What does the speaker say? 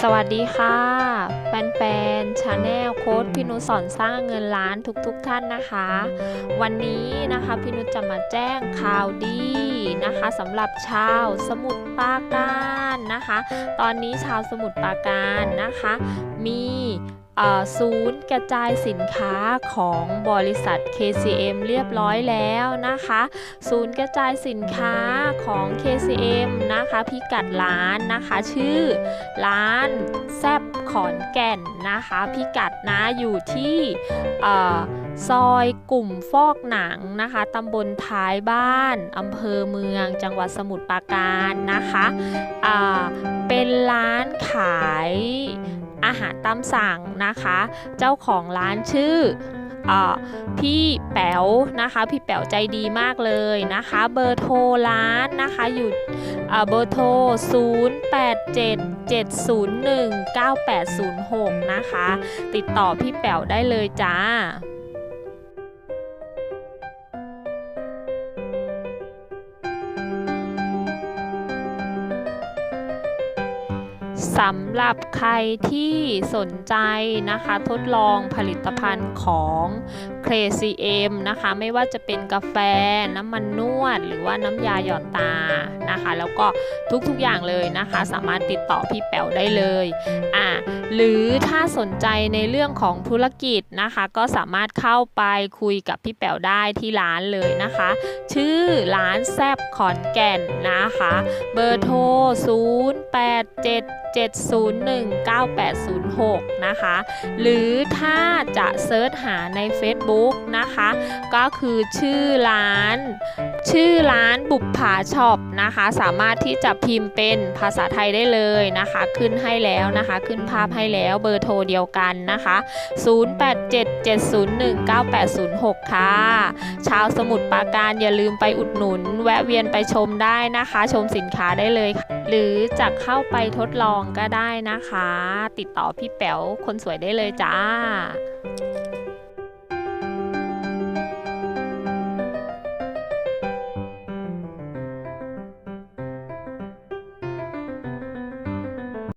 สวัสดีค่ะแฟนๆชาแนลโค้ดพี่นุสอนสร้างเงินล้านทุกๆทท่านนะคะ วันนี้นะคะพี่นุจะมาแจ้งข่าวดีนะคะสำหรับชาวสมุทรปราการนะคะ ตอนนี้ชาวสมุทรปราการนะคะ มี ศูนย์กระจายสินค้าของบริษัท KCM เรียบร้อยแล้วนะคะ ศูนย์กระจายสินค้าของ KCM นะคะพิกัดร้านนะคะ ชื่อร้านแซบขอนแก่นนะคะ พิกัดนะอยู่ที่ซอยกลุ่มฟอกหนังนะคะตำบลท้ายบ้านอำเภอเมืองจังหวัดสมุทรปราการนะคะอ่าเป็นร้านขาย อาหารตามสั่งนะคะ เจ้าของร้านชื่อพี่แป๋วนะคะ พี่แป๋วใจดีมากเลยนะคะ เบอร์โทรร้านนะคะอยู่เบอร์โทร 0877019806 นะคะ ติดต่อพี่แป๋วได้เลยจ้า สำหรับใครที่สนใจนะคะทดลองผลิตภัณฑ์ของ KCM นะคะ ไม่ว่าจะเป็นกาแฟน้ำมันนวด หรือว่าน้ำยาหยอดตานะคะ แล้วก็ทุกๆอย่างเลยนะคะ สามารถติดต่อพี่แป๋วได้เลยอ่าหรือถ้าสนใจในเรื่องของธุรกิจนะคะ ก็สามารถเข้าไปคุยกับพี่แป๋วได้ที่ร้านเลยนะคะ ชื่อร้านแซบขอนแก่นนะคะ เบอร์โทร 0877019806 นะคะ หรือถ้าจะเซิร์ชหาใน Facebook นะคะ ก็คือชื่อร้าน ชื่อร้านบุปผาช็อปนะคะ สามารถที่จะพิมพ์เป็นภาษาไทยได้เลยนะคะ ขึ้นให้แล้วนะคะ ขึ้นภาพให้แล้วเบอร์โทรเดียวกันนะคะ 0877019806 ค่ะ ชาวสมุทรปราการอย่าลืมไปอุดหนุน แวะเวียนไปชมได้นะคะ ชมสินค้าได้เลย หรือจะเข้าไปทดลองก็ได้นะคะ ติดต่อพี่แป๋วคนสวยได้เลยจ้า